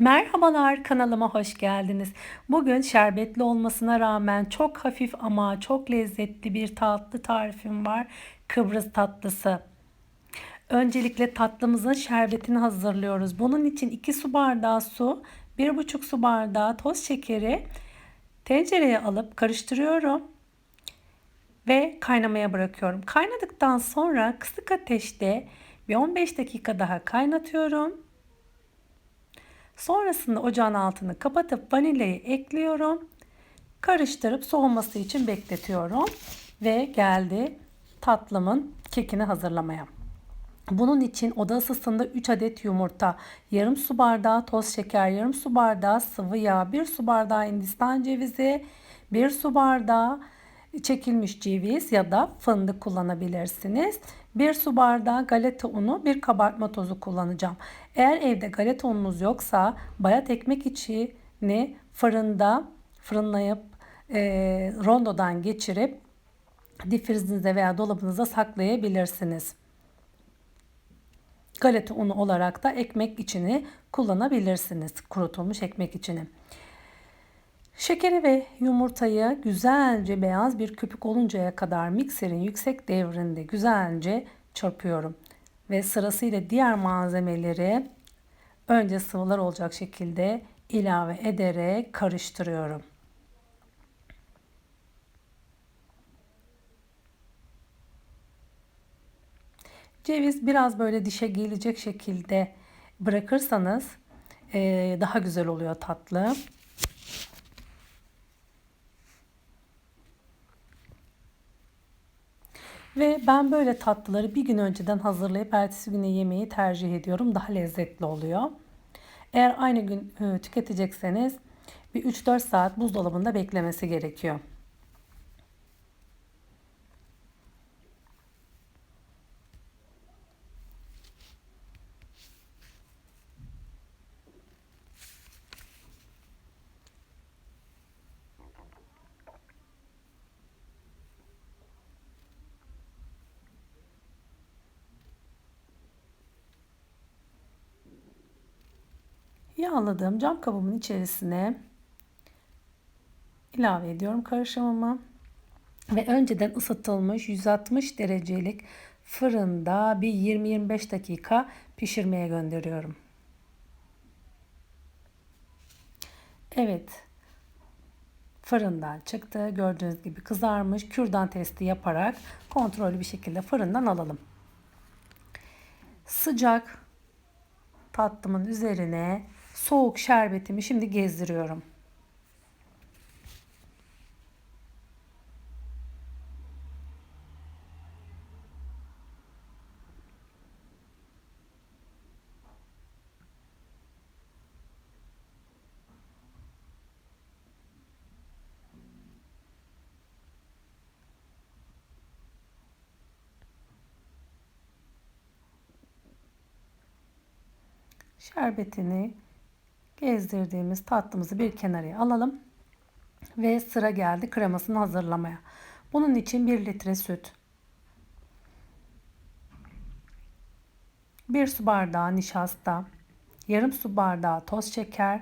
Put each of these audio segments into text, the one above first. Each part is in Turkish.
Merhabalar kanalıma hoş geldiniz. Bugün şerbetli olmasına rağmen çok hafif ama çok lezzetli bir tatlı tarifim var. Kıbrıs tatlısı. Öncelikle tatlımızın şerbetini hazırlıyoruz. Bunun için 2 su bardağı su, 1,5 su bardağı toz şekeri tencereye alıp karıştırıyorum ve kaynamaya bırakıyorum. Kaynadıktan sonra kısık ateşte bir 15 dakika daha kaynatıyorum. Sonrasında ocağın altını kapatıp vanilyayı ekliyorum. Karıştırıp soğuması için bekletiyorum. Ve geldi tatlımın kekini hazırlamaya. Bunun için oda ısısında 3 adet yumurta, yarım su bardağı toz şeker, yarım su bardağı sıvı yağ, 1 su bardağı hindistan cevizi, 1 su bardağı çekilmiş ceviz ya da fındık kullanabilirsiniz. 1 su bardağı galeta unu, bir kabartma tozu kullanacağım. Eğer evde galeta ununuz yoksa bayat ekmek içini fırında fırınlayıp e, rondodan geçirip difrizinizde veya dolabınıza saklayabilirsiniz. Galeta unu olarak da ekmek içini kullanabilirsiniz. Kurutulmuş ekmek içini. Şekeri ve yumurtayı güzelce beyaz bir köpük oluncaya kadar mikserin yüksek devrinde güzelce çırpıyorum. Ve sırasıyla diğer malzemeleri önce sıvılar olacak şekilde ilave ederek karıştırıyorum. Ceviz biraz böyle dişe gelecek şekilde bırakırsanız daha güzel oluyor tatlı. Ve ben böyle tatlıları bir gün önceden hazırlayıp ertesi güne yemeği tercih ediyorum. Daha lezzetli oluyor. Eğer aynı gün e, tüketecekseniz bir 3-4 saat buzdolabında beklemesi gerekiyor. Yağladığım cam kabımın içerisine ilave ediyorum karışımımı. Ve önceden ısıtılmış 160 derecelik fırında bir 20-25 dakika pişirmeye gönderiyorum. Evet. Fırından çıktı. Gördüğünüz gibi kızarmış. Kürdan testi yaparak kontrollü bir şekilde fırından alalım. Sıcak tatlımın üzerine soğuk şerbetimi şimdi gezdiriyorum. Şerbetini gezdirdiğimiz tatlımızı bir kenara alalım. Ve sıra geldi kremasını hazırlamaya. Bunun için 1 litre süt, 1 su bardağı nişasta, yarım su bardağı toz şeker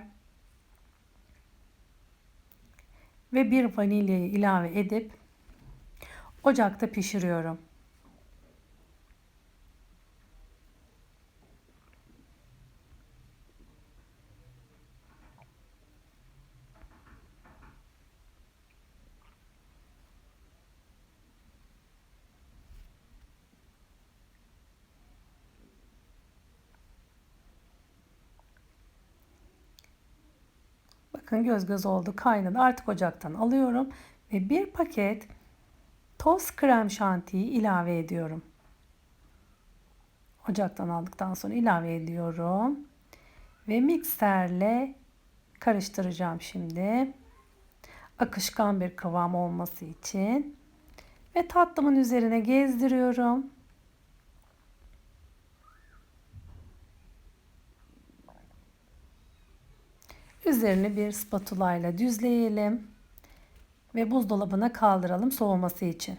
ve bir vanilyayı ilave edip ocakta pişiriyorum. Bakın göz göz oldu kaynadı. Artık ocaktan alıyorum. Ve bir paket toz krem şantiyi ilave ediyorum. Ocaktan aldıktan sonra ilave ediyorum. Ve mikserle karıştıracağım şimdi. Akışkan bir kıvam olması için. Ve tatlımın üzerine gezdiriyorum. Üzerini bir spatula ile düzleyelim ve buzdolabına kaldıralım soğuması için.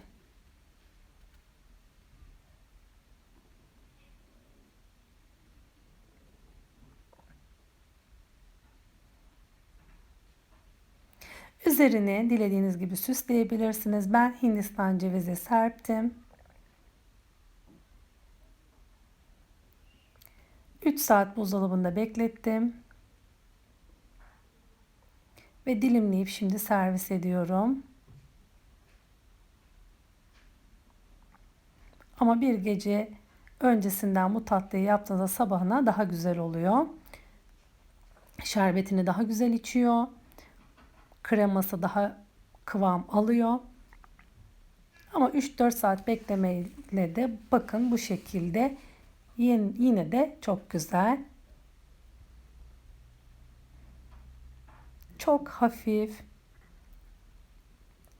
Üzerine dilediğiniz gibi süsleyebilirsiniz. Ben Hindistan cevizi serptim. 3 saat buzdolabında beklettim. Ve dilimleyip şimdi servis ediyorum. Ama bir gece öncesinden bu tatlıyı yaptığınızda sabahına daha güzel oluyor. Şerbetini daha güzel içiyor. Kreması daha kıvam alıyor. Ama 3-4 saat beklemeyle de bakın bu şekilde yine, de çok güzel. Çok hafif,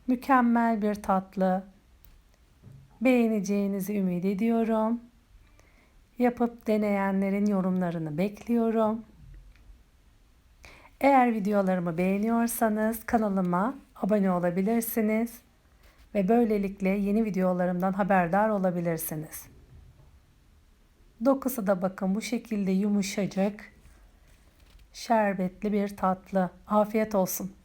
mükemmel bir tatlı. Beğeneceğinizi ümit ediyorum. Yapıp deneyenlerin yorumlarını bekliyorum. Eğer videolarımı beğeniyorsanız kanalıma abone olabilirsiniz ve böylelikle yeni videolarımdan haberdar olabilirsiniz. Dokusu da bakın bu şekilde yumuşacık, şerbetli bir tatlı. Afiyet olsun.